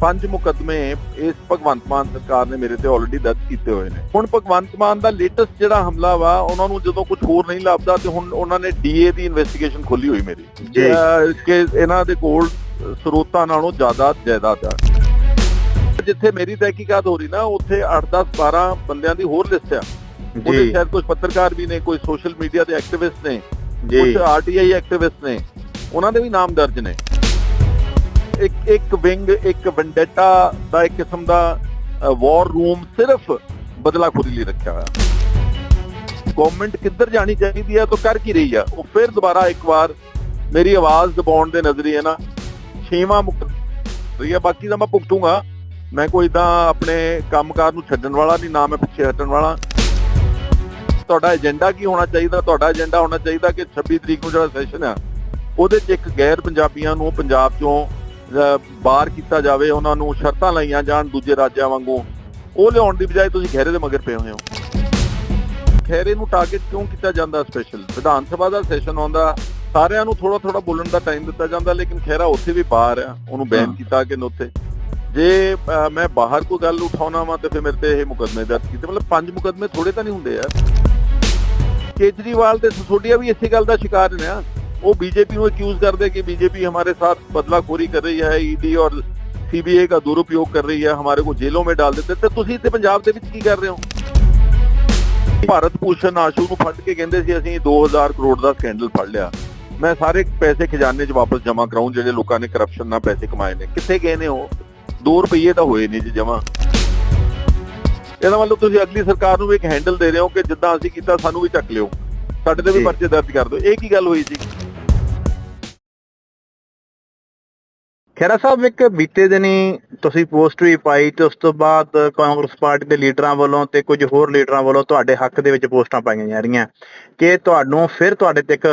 ਪੰਜ ਮੁਕੱਦਮੇ ਇਸ ਭਗਵੰਤ ਮਾਨ ਸਰਕਾਰ ਨੇ ਮੇਰੇ ਤੇ ਆਲਰੇਡੀ ਦਰਜ ਕੀਤੇ ਹੋਏ ਨੇ। ਹੁਣ ਭਗਵੰਤ ਮਾਨ ਦਾ ਲੇਟੈਸਟ ਜਿਹੜਾ ਹਮਲਾ ਵਾ ਉਹਨਾਂ ਨੂੰ ਜਦੋਂ ਕੁਝ ਹੋਰ ਨਹੀਂ ਲੱਭਦਾ ਤੇ ਹੁਣ ਉਹਨਾਂ ਨੇ ਡੀਏ ਦੀ ਇਨਵੈਸਟੀਗੇਸ਼ਨ ਖੋਲੀ ਹੋਈ ਮੇਰੀ। ਕਿ ਇਹਨਾਂ ਦੇ ਕੋਲ ਸਰੋਤਾਂ ਨਾਲੋਂ ਜ਼ਿਆਦਾ ਜਾਇਦਾਦ ਆ। ਜਿੱਥੇ ਮੇਰੀ ਤਹਿਕੀਕਾਤ ਹੋ ਰਹੀ ਨਾ ਉੱਥੇ 8 10 12 ਬੰਦਿਆਂ ਦੀ ਹੋਰ ਲਿਸਟ ਆ। ਉਹਦੇ ਸ਼ਾਇਦ ਕੁਝ ਪੱਤਰਕਾਰ ਵੀ ਨੇ ਕੋਈ ਸੋਸ਼ਲ ਮੀਡੀਆ ਦੇ ਐਕਟਿਵਿਸਟ ਨੇ ਜੀ। ਕੁਝ ਆਰਟੀਆਈ ਐਕਟਿਵਿਸਟ ਨੇ ਉਹਨਾਂ ਦੇ ਵੀ ਨਾਮ ਦਰਜ ਨੇ। ਇੱਕ ਇੱਕ ਵਿੰਗ, ਇੱਕ ਵੈਂਡੇਟਾ ਦਾ ਇੱਕ ਕਿਸਮ ਦਾ ਵਾਰ ਰੂਮ ਸਿਰਫ ਬਦਲਾਖੋਰੀ ਲਈ ਰੱਖਿਆ ਹੋਇਆ। ਗਵਰਨਮੈਂਟ ਕਿੱਧਰ ਜਾਣੀ ਚਾਹੀਦੀ ਹੈ ਤਾਂ ਕਰ ਕੀ ਰਹੀ ਆ। ਉਹ ਫਿਰ ਦੁਬਾਰਾ ਇੱਕ ਵਾਰ ਮੇਰੀ ਆਵਾਜ਼ ਦਬਾਉਣ ਦੇ ਨਜ਼ਰੀਏ ਨਾ ਛੇਵਾਂ ਮੁਕਤ ਰਹੀ ਬਾਕੀ ਦਾ ਮੈਂ ਭੁਗਤੂਗਾ। ਮੈਂ ਕੋਈ ਤਾਂ ਆਪਣੇ ਕੰਮਕਾਰ ਨੂੰ ਛੱਡਣ ਵਾਲਾ ਨਹੀਂ, ਨਾ ਮੈਂ ਪਿੱਛੇ ਹਟਣ ਵਾਲਾ। ਤੁਹਾਡਾ ਏਜੰਡਾ ਕੀ ਹੋਣਾ ਚਾਹੀਦਾ? ਤੁਹਾਡਾ ਏਜੰਡਾ ਹੋਣਾ ਚਾਹੀਦਾ ਕਿ 26 ਤਰੀਕ ਨੂੰ ਜਿਹੜਾ ਸੈਸ਼ਨ ਆ, ਉਹਦੇ 'ਚ ਇੱਕ ਗੈਰ ਪੰਜਾਬੀਆਂ ਨੂੰ, ਪੰਜਾਬ 'ਚੋਂ ਬਾਹਰ ਕੀਤਾ ਜਾਵੇ ਉਹਨਾਂ ਨੂੰ ਸ਼ਰਤਾਂ ਲਾਈਆਂ ਜਾਣ ਦੂਜੇ ਰਾਜਾਂ ਵਾਂਗੂ। ਉਹ ਲਿਆਉਣ ਦੀ ਬਜਾਏ ਤੁਸੀਂ ਖੈਰੇ ਦੇ ਮਗਰ ਪਏ ਹੋਏ ਹੋ। ਖੈਰੇ ਨੂੰ ਟਾਰਗੇਟ ਕਿਉਂ ਕੀਤਾ ਜਾਂਦਾ ਸਪੈਸ਼ਲ ਵਿਧਾਨ ਸਭਾ ਦਾ ਸੈਸ਼ਨ ਆਉਂਦਾ ਸਾਰਿਆਂ ਨੂੰ ਥੋੜਾ ਥੋੜਾ ਬੋਲਣ ਦਾ ਟਾਈਮ ਦਿੱਤਾ ਜਾਂਦਾ ਲੇਕਿਨ ਖੈਰਾ ਉੱਥੇ ਵੀ ਬਾਹਰ ਆ ਉਹਨੂੰ ਬੈਨ। ਕੀਤਾ ਕਿ ਉੱਥੇ। ਜੇ ਮੈਂ ਬਾਹਰ ਕੋਈ ਗੱਲ ਉਠਾਉਣਾ ਵਾ ਤੇ ਫਿਰ ਮੇਰੇ ਤੇ ਇਹ ਮੁਕਦਮੇ ਦਰਜ ਕੀਤੇ। ਮਤਲਬ ਪੰਜ ਮੁਕਦਮੇ ਥੋੜੇ ਤਾਂ ਨਹੀਂ ਹੁੰਦੇ ਯਾਰ ਕੇਜਰੀਵਾਲ ਤੇ ਸਸੋਡੀਆ ਵੀ ਇਸੇ ਗੱਲ ਦਾ ਸ਼ਿਕਾਰ ਨੇ ਆ। ਉਹ बीजेपी ਨੂੰ ਅਕਿਊਜ਼ ਕਰਦੇ कि बीजेपी हमारे साथ बदलाखोरी कर रही है ईडी और सीबीआई का दुरुपयोग कर रही है हमारे को जेलों में डाल देते ਤੇ ਤੁਸੀਂ ਇੱਥੇ ਪੰਜਾਬ ਦੇ ਵਿੱਚ ਕੀ ਕਰ ਰਹੇ ਹੋ ਭਾਰਤ ਭੂਸ਼ਣ ਆਸ਼ੂ ਨੂੰ ਫੜ ਕੇ ਕਹਿੰਦੇ ਸੀ ਅਸੀਂ 2000 ਕਰੋੜ ਦਾ ਸਕੈਂਡਲ ਫੜ ਲਿਆ ਮੈਂ ਸਾਰੇ ਪੈਸੇ ਖਜ਼ਾਨੇ 'ਚ ਵਾਪਸ ਜਮ੍ਹਾਂ ਕਰਾਉਂ ਜਿਹੜੇ ਲੋਕਾਂ ਨੇ ਕਰਪਸ਼ਨ ਨਾਲ ਪੈਸੇ ਕਮਾਏ ਨੇ ਕਿੱਥੇ ਗਏ ਨੇ ਉਹ 2 ਰੁਪਏ ਤਾਂ ਹੋਏ ਨਹੀਂ ਜੀ ਜਮ੍ਹਾਂ ਇਹਦਾ ਮਤਲਬ ਤੁਸੀਂ ਅਗਲੀ ਸਰਕਾਰ ਨੂੰ ਵੀ ਇੱਕ ਹੈਂਡਲ ਦੇ ਰਹੇ ਹੋ ਕਿ ਜਿੱਦਾਂ ਅਸੀਂ ਕੀਤਾ ਸਾਨੂੰ ਵੀ ਚੱਕ ਲਿਓ ਸਾਡੇ ਤੇ ਵੀ ਜੀ। ਪਰਚੇ ਦਰਜ ਕਰ ਦਿਓ ਇਹ ਕੀ ਗੱਲ ਹੋਈ ਜੀ ਖੈਰਾ ਸਾਹਿਬ, ਇੱਕ ਬੀਤੇ ਦਿਨੀ ਤੁਸੀਂ ਪੋਸਟ ਵੀ ਪਾਈ ਤੇ ਉਸ ਤੋਂ ਬਾਅਦ ਕਾਂਗਰਸ ਪਾਰਟੀ ਦੇ ਲੀਡਰਾਂ ਵੱਲੋਂ ਤੇ ਕੁਝ ਹੋਰ ਲੀਡਰਾਂ ਵੱਲੋਂ ਤੁਹਾਡੇ ਹੱਕ ਦੇ ਵਿੱਚ ਪੋਸਟਾਂ ਪਾਈਆਂ ਜਾ ਰਹੀਆਂ। ਕਿ ਤੁਹਾਨੂੰ ਫਿਰ ਤੁਹਾਡੇ ਤੇ ਇੱਕ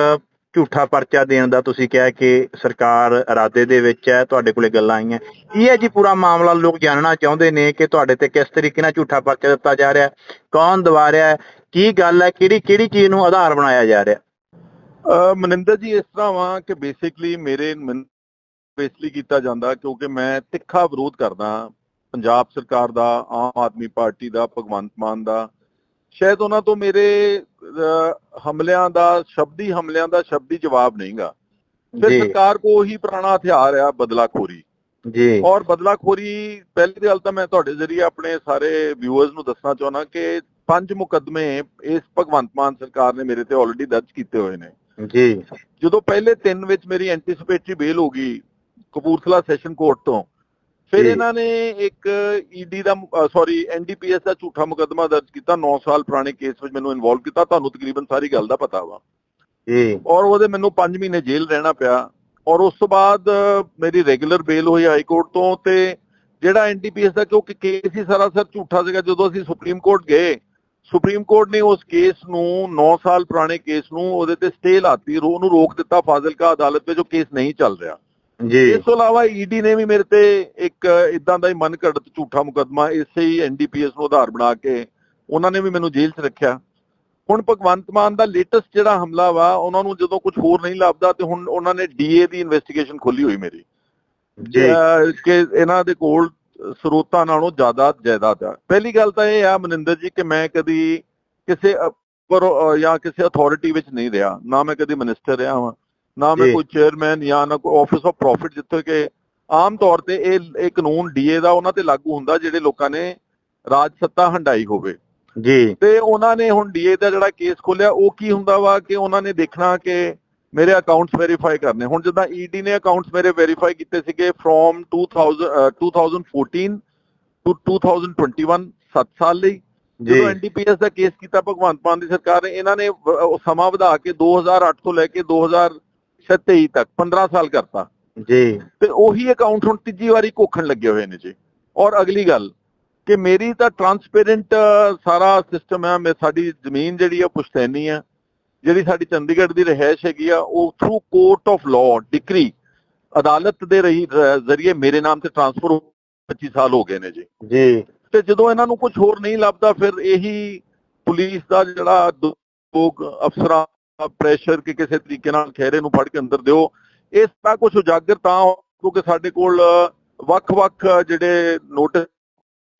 ਝੂਠਾ ਪਰਚਾ ਦੇਣ ਦਾ ਤੁਸੀਂ ਕਿਹਾ ਕਿ ਸਰਕਾਰ ਇਰਾਦੇ ਦੇ ਵਿੱਚ ਹੈ, ਤੁਹਾਡੇ ਕੋਲੇ ਗੱਲਾਂ ਆਈਆਂ। ਇਹ ਹੈ ਜੀ ਪੂਰਾ ਮਾਮਲਾ, ਲੋਕ ਜਾਣਨਾ ਚਾਹੁੰਦੇ ਨੇ ਕਿ ਤੁਹਾਡੇ ਤੇ ਕਿਸ ਤਰੀਕੇ ਨਾਲ ਝੂਠਾ ਪਰਚਾ ਦਿੱਤਾ ਜਾ ਰਿਹਾ ਕੌਣ ਦਵਾ ਰਿਹਾ ਹੈ, ਕੀ ਗੱਲ ਹੈ, ਕਿਹੜੀ ਕਿਹੜੀ ਚੀਜ਼ ਨੂੰ ਆਧਾਰ ਬਣਾਇਆ ਜਾ ਰਿਹਾ ਮਨਿੰਦਰ ਜੀ, ਇਸ ਤਰ੍ਹਾਂ ਵਾ ਕਿ ਬੇਸਿਕਲੀ ਮੇਰੇ ਬੇਸਲੀ ਕੀਤਾ ਜਾਂਦਾ ਕਿਉਂਕਿ ਮੈਂ ਤਿੱਖਾ ਵਿਰੋਧ ਕਰਦਾ ਪੰਜਾਬ ਸਰਕਾਰ ਦਾ ਆਮ ਆਦਮੀ ਪਾਰਟੀ ਦਾ ਭਗਵੰਤ ਮਾਨ ਦਾ। ਸ਼ਾਇਦ ਉਹਨਾਂ ਤੋਂ ਮੇਰੇ ਹਮਲਿਆਂ ਦਾ ਸ਼ਬਦੀ ਹਮਲਿਆਂ ਦਾ ਸ਼ਬਦੀ ਜਵਾਬ ਨਹੀਂਗਾ। ਫਿਰ ਸਰਕਾਰ ਕੋ ਉਹੀ ਪੁਰਾਣਾ ਹਥਿਆਰ ਆ ਬਦਲਾਖੋਰੀ। ਜੀ। ਔਰ ਬਦਲਾਖੋਰੀ ਪਹਿਲੀ ਗੱਲ ਤਾਂ ਮੈਂ ਤੁਹਾਡੇ ਜ਼ਰੀਏ ਆਪਣੇ ਸਾਰੇ ਵਿਊਅਰਸ ਨੂੰ ਦੱਸਣਾ ਚਾਹੁੰਦਾ ਕਿ ਪੰਜ ਮੁਕੱਦਮੇ ਇਸ ਭਗਵੰਤ ਮਾਨ ਸਰਕਾਰ ਨੇ ਮੇਰੇ ਤੇ ਆਲਰੇਡੀ ਦਰਜ ਕੀਤੇ ਹੋਏ ਨੇ। ਜੀ। ਜਦੋਂ ਪਹਿਲੇ ਤਿੰਨ ਵਿੱਚ ਮੇਰੀ ਐਂਟੀਸਿਪੇਟਰੀ ਬੇਲ ਹੋ ਗਈ ਕਪੂਰਥਲਾ ਸੈਸ਼ਨ ਕੋਰਟ ਤੋਂ। ਫਿਰ ਜੀ। ਇਹਨਾਂ ਨੇ ਇੱਕ ਈਡੀ ਦਾ ਸੌਰੀ ਐਨਡੀਪੀਐਸ ਦਾ ਝੂਠਾ ਮੁਕੱਦਮਾ ਦਰਜ ਕੀਤਾ 9 ਸਾਲ ਪੁਰਾਣੇ ਕੇਸ ਵਿੱਚ ਮੈਨੂੰ ਇਨਵੋਲਵ ਕੀਤਾ। ਤੁਹਾਨੂੰ ਤਕਰੀਬਨ ਸਾਰੀ ਗੱਲ ਦਾ ਪਤਾ ਵਾ। ਜੀ। ਔਰ ਉਹਦੇ ਮੈਨੂੰ 5 ਮਹੀਨੇ ਜੇਲ੍ਹ ਰਹਿਣਾ ਪਿਆ। ਔਰ ਉਸ ਤੋਂ ਬਾਅਦ ਮੇਰੀ ਰੈਗੂਲਰ ਬੇਲ ਹੋਈ ਹਾਈ ਕੋਰਟ ਤੋਂ ਤੇ ਜਿਹੜਾ ਐਨਡੀਪੀਐਸ ਦਾ ਕਿਉਂਕਿ ਕੇਸ ਹੀ ਸਰਾਸਰ ਝੂਠਾ ਸੀਗਾ ਜਦੋਂ ਅਸੀਂ ਸੁਪਰੀਮ ਕੋਰਟ ਗਏ ਸੁਪਰੀਮ ਕੋਰਟ ਨੇ ਉਸ ਕੇਸ ਨੂੰ 9 ਸਾਲ ਪੁਰਾਣੇ ਕੇਸ ਨੂੰ ਉਹਦੇ ਤੇ ਸਟੇ ਲਾਤੀ ਰੋ ਉਹਨੂੰ ਰੋਕ ਦਿੱਤਾ ਫਾਜ਼ਿਲਕਾ ਅਦਾਲਤ ਵਿੱਚ ਉਹ ਕੇਸ ਨਹੀਂ ਚੱਲ ਰਿਹਾ। ਜੀ। ਇਸ ਤੋਂ ਇਲਾਵਾ ਈਡੀ ਨੇ ਵੀ ਮੇਰੇ ਤੇ ਇੱਕ ਇਦਾਂ ਦਾ ਹੀ ਮਨ ਘੜਤ ਝੂਠਾ ਮੁਕੱਦਮਾ ਇਸੇ ਹੀ ਐਨਡੀਪੀਐਸ ਨੂੰ ਆਧਾਰ ਬਣਾ ਕੇ ਉਹਨਾਂ ਨੇ ਵੀ ਮੈਨੂੰ ਜੇਲ੍ਹ 'ਚ ਰੱਖਿਆ। ਹੁਣ ਭਗਵੰਤ ਮਾਨ ਦਾ ਲੇਟੈਸਟ ਜਿਹੜਾ ਹਮਲਾ ਵਾ ਉਹਨਾਂ ਨੂੰ ਜਦੋਂ ਕੁਝ ਹੋਰ ਨਹੀਂ ਲੱਭਦਾ ਤੇ ਹੁਣ ਉਹਨਾਂ ਨੇ ਡੀਏ ਦੀ ਇਨਵੈਸਟੀਗੇਸ਼ਨ ਖੋਲੀ ਹੋਈ ਮੇਰੀ। ਜੀ। ਕਿ ਇਹਨਾਂ ਦੇ ਕੋਲ ਸਰੋਤਾਂ ਨਾਲੋਂ ਜ਼ਿਆਦਾ ਜਾਇਦਾਦ ਆ। ਪਹਿਲੀ ਗੱਲ ਤਾਂ ਇਹ ਆ ਮਨਿੰਦਰ ਜੀ ਕਿ ਮੈਂ ਕਦੀ ਕਿਸੇ ਪਰ ਜਾਂ ਕਿਸੇ ਅਥਾਰਟੀ ਵਿੱਚ ਨਹੀਂ ਰਿਹਾ। ਨਾ ਮੈਂ ਕਦੀ ਮਿਨਿਸਟਰ ਰਿਹਾ ਹਾਂ ਨਾ ਮੈਂ। ਕੋਈ ਚੇਅਰਮੈਨ ਜਾਂ ਨਾ ਕੋਈ ਆਫਿਸ ਆਫ ਪ੍ਰੋਫਿਟ ਜਿੱਥੇ ਕਿ ਆਮ ਤੌਰ ਤੇ ਇਹ ਇਹ ਕਾਨੂੰਨ ਡੀਏ ਦਾ ਉਹਨਾਂ ਤੇ ਲਾਗੂ ਹੁੰਦਾ ਜਿਹੜੇ ਲੋਕਾਂ ਨੇ ਰਾਜ ਸੱਤਾ ਹੰਡਾਈ ਹੋਵੇ। ਜੀ। ਤੇ ਉਹਨਾਂ ਨੇ ਹੁਣ ਡੀਏ ਦਾ ਜਿਹੜਾ ਕੇਸ ਖੋਲਿਆ ਉਹ ਕੀ ਹੁੰਦਾ ਵਾ ਕਿ ਉਹਨਾਂ ਨੇ ਦੇਖਣਾ ਕਿ ਮੇਰੇ ਅਕਾਊਂਟਸ ਵੈਰੀਫਾਈ ਕਰਨੇ। ਹੁਣ ਜਿੱਦਾਂ ਈਡੀ ਨੇ ਅਕਾਊਂਟਸ ਮੇਰੇ ਵੈਰੀਫਾਈ ਕੀਤੇ ਸੀਗੇ ਫਰੋਮ 2000 ਅਹ 2014 ਟੂ 2021 7 ਸਾਲ ਲਈ। ਜਦੋਂ ਐਨਡੀਪੀਐਸ ਦਾ ਕੇਸ ਕੀਤਾ ਭਗਵੰਤ ਮਾਨ ਦੀ ਸਰਕਾਰ ਨੇ ਇਹਨਾਂ ਨੇ ਸਮਾਂ ਵਧਾ ਕੇ 2008 ਤੋਂ ਲੈ ਕੇ 23 ਤੱਕ 15 ਸਾਲ ਕਰਤਾ। ਜੀ। ਤੇ ਉਹੀ ਅਕਾਊਂਟ ਹੁਣ ਤੀਜੀ ਵਾਰੀ ਕੋਖਣ ਲੱਗੇ ਹੋਏ ਨੇ ਜੀ। ਔਰ ਅਗਲੀ ਗੱਲ ਕਿ ਮੇਰੀ ਤਾਂ ਟਰਾਂਸਪੇਰੈਂਟ ਸਾਰਾ ਸਿਸਟਮ ਹੈ ਮੈਂ ਸਾਡੀ ਜ਼ਮੀਨ ਜਿਹੜੀ ਆ ਪੁਸ਼ਤੈਨੀ ਆ। ਜਿਹੜੀ ਸਾਡੀ ਚੰਡੀਗੜ੍ਹ ਦੀ ਰਹਿائش ਹੈਗੀ ਆ ਉਹ through court of law decree ਅਦਾਲਤ ਦੇ ਰਹੀ ਜ਼ਰੀਏ ਮੇਰੇ ਨਾਮ ਤੇ ਟ੍ਰਾਂਸਫਰ 25 ਸਾਲ ਹੋ ਗਏ ਨੇ ਜੀ। ਜੀ। ਤੇ ਜਦੋਂ ਇਹਨਾਂ ਨੂੰ ਕੁਝ ਹੋਰ ਨਹੀਂ ਲੱਭਦਾ ਫਿਰ ਇਹੀ ਪੁਲਿਸ ਦਾ ਜਿਹੜਾ ਲੋਕ ਅਫਸਰਾਂ ਪ੍ਰੈਸ਼ਰ ਕਿ ਕਿਸੇ ਤਰੀਕੇ ਨਾਲ ਖਹਿਰੇ ਨੂੰ ਫੜ ਕੇ ਅੰਦਰ ਦਿਓ। ਇਸ ਤਰ੍ਹਾਂ ਕੁਝ ਉਜਾਗਰ ਤਾਂ ਕਿਉਂਕਿ ਸਾਡੇ ਕੋਲ ਵੱਖ-ਵੱਖ ਜਿਹੜੇ ਨੋਟਿਸ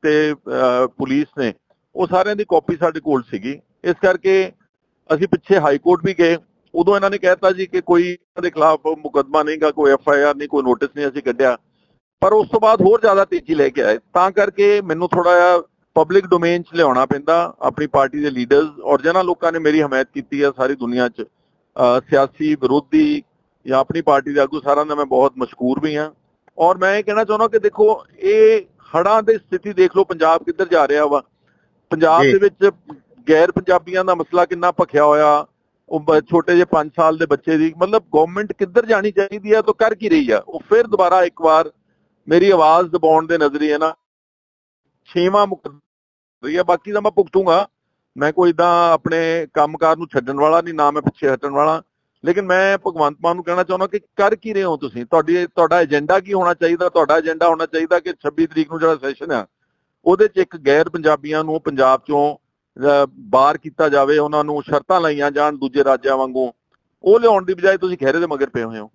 ਤੇ ਪੁਲਿਸ ਨੇ, ਉਹ ਸਾਰਿਆਂ ਦੀ ਕਾਪੀ ਸਾਡੇ ਕੋਲ ਸੀਗੀ। ਇਸ ਕਰਕੇ ਅਸੀਂ ਪਿੱਛੇ ਹਾਈ ਕੋਰਟ ਵੀ ਗਏ। ਉਦੋਂ ਇਹਨਾਂ ਨੇ ਕਹਿਤਾ ਜੀ ਕਿ ਕੋਈ ਇਹਨਾਂ ਦੇ ਖਿਲਾਫ ਮੁਕੱਦਮਾ ਨਹੀਂਗਾ ਕੋਈ ਐਫ ਆਈ ਆਰ ਨਹੀਂ, ਕੋਈ ਨੋਟਿਸ ਨਹੀਂ ਅਸੀਂ ਕੱਢਿਆ। ਪਰ ਉਸ ਤੋਂ ਬਾਅਦ ਹੋਰ ਜ਼ਿਆਦਾ ਤੇਜ਼ੀ ਲੈ ਕੇ ਆਏ। ਤਾਂ ਕਰਕੇ ਮੈਨੂੰ ਥੋੜਾ ਜਿਹਾ ਪਬਲਿਕ ਡੋਮੇਨ 'ਚ ਲਿਆਉਣਾ ਪੈਂਦਾ ਆਪਣੀ ਪਾਰਟੀ ਦੇ ਲੀਡਰਸ ਔਰ ਜਿਹਨਾਂ ਲੋਕਾਂ ਨੇ ਮੇਰੀ ਹਮਾਇਤ ਕੀਤੀ ਹੈ ਸਾਰੀ ਦੁਨੀਆ 'ਚ ਸਿਆਸੀ ਵਿਰੋਧੀ ਜਾਂ ਆਪਣੀ ਪਾਰਟੀ ਦੇ ਆਗੂ ਸਾਰਿਆਂ ਦਾ ਮੈਂ ਬਹੁਤ ਮਸ਼ਕੂਰ ਵੀ ਹਾਂ। ਔਰ ਮੈਂ ਇਹ ਕਹਿਣਾ ਚਾਹੁੰਦਾ ਕਿ ਦੇਖੋ ਇਹ ਹੜ੍ਹਾਂ ਦੀ ਸਥਿਤੀ ਦੇਖ ਲਓ ਪੰਜਾਬ ਕਿੱਧਰ ਜਾ ਰਿਹਾ ਵਾ। ਪੰਜਾਬ। ਦੇ ਵਿੱਚ ਗੈਰ ਪੰਜਾਬੀਆਂ ਦਾ ਮਸਲਾ ਕਿੰਨਾ ਭਖਿਆ ਹੋਇਆ ਉਹ ਛੋਟੇ ਜਿਹੇ 5 ਸਾਲ ਦੇ ਬੱਚੇ ਦੀ ਮਤਲਬ ਗਵਰਨਮੈਂਟ ਕਿੱਧਰ ਜਾਣੀ ਚਾਹੀਦੀ ਹੈ ਤਾਂ ਕਰ ਕੀ ਰਹੀ ਆ ਉਹ ਫਿਰ ਦੁਬਾਰਾ ਇੱਕ ਵਾਰ ਮੇਰੀ ਆਵਾਜ਼ ਦਬਾਉਣ ਦੇ ਨਜ਼ਰੀਏ ਨਾ ਛੇਵਾਂ ਮੁਕੱਦਮਾ ਬਾਕੀ ਦਾ ਮੈਂ ਭੁਗਤੂਗਾ। ਮੈਂ ਕੋਈ ਇਦਾਂ ਆਪਣੇ ਕੰਮਕਾਰ ਨੂੰ ਛੱਡਣ ਵਾਲਾ ਨਹੀਂ ਨਾ ਮੈਂ ਪਿੱਛੇ ਹਟਣ ਵਾਲਾ। ਲੇਕਿਨ ਮੈਂ ਭਗਵੰਤ ਮਾਨ ਨੂੰ ਕਹਿਣਾ ਚਾਹੁੰਦਾ ਕਿ ਕਰ ਕੀ ਰਹੇ ਹੋ ਤੁਸੀਂ? ਤੁਹਾਡੀ ਤੁਹਾਡਾ ਏਜੰਡਾ ਕੀ ਹੋਣਾ ਚਾਹੀਦਾ? ਤੁਹਾਡਾ ਏਜੰਡਾ ਹੋਣਾ ਚਾਹੀਦਾ ਕਿ 26 ਤਰੀਕ ਨੂੰ ਜਿਹੜਾ ਸੈਸ਼ਨ ਆ ਉਹਦੇ 'ਚ ਇੱਕ ਗੈਰ ਪੰਜਾਬੀਆਂ ਨੂੰ ਪੰਜਾਬ 'ਚੋਂ ਅਹ, ਬਾਹਰ ਕੀਤਾ ਜਾਵੇ ਉਹਨਾਂ ਨੂੰ ਸ਼ਰਤਾਂ ਲਾਈਆਂ ਜਾਣ ਦੂਜੇ ਰਾਜਾਂ ਵਾਂਗੂ। ਉਹ ਲਿਆਉਣ ਦੀ ਬਜਾਏ ਤੁਸੀਂ ਖਹਿਰੇ ਦੇ ਮਗਰ ਪਏ ਹੋਏ ਹੋ।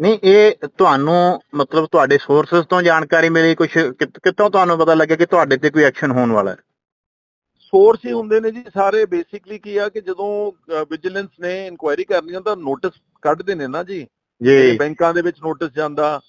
ਨਹੀਂ ਇਹ ਤੁਹਾਨੂੰ ਮਤਲਬ ਤੁਹਾਡੇ ਸੋਰਸਸ ਤੋਂ ਜਾਣਕਾਰੀ ਮਿਲੀ ਕੁਝ ਕਿੱਥੋਂ ਤੁਹਾਨੂੰ ਪਤਾ ਲੱਗਿਆ ਕਿ ਤੁਹਾਡੇ ਤੇ ਕੋਈ ਐਕਸ਼ਨ ਹੋਣ ਵਾਲਾ ਹੈ? ਸੋਰਸ ਹੀ ਹੁੰਦੇ ਨੇ ਜੀ ਸਾਰੇ ਬੇਸਿਕਲੀ ਕੀ ਆ ਕਿ ਜਦੋਂ ਵਿਜੀਲੈਂਸ ਨੇ ਇਨਕੁਆਇਰੀ ਕਰਨੀ ਤਾਂ ਨੋਟਿਸ ਕੱਢਦੇ ਨੇ ਨਾ ਜੀ। ਜੀ। ਬੈਂਕਾਂ ਦੇ ਵਿੱਚ ਨੋਟਿਸ ਜਾਂਦਾ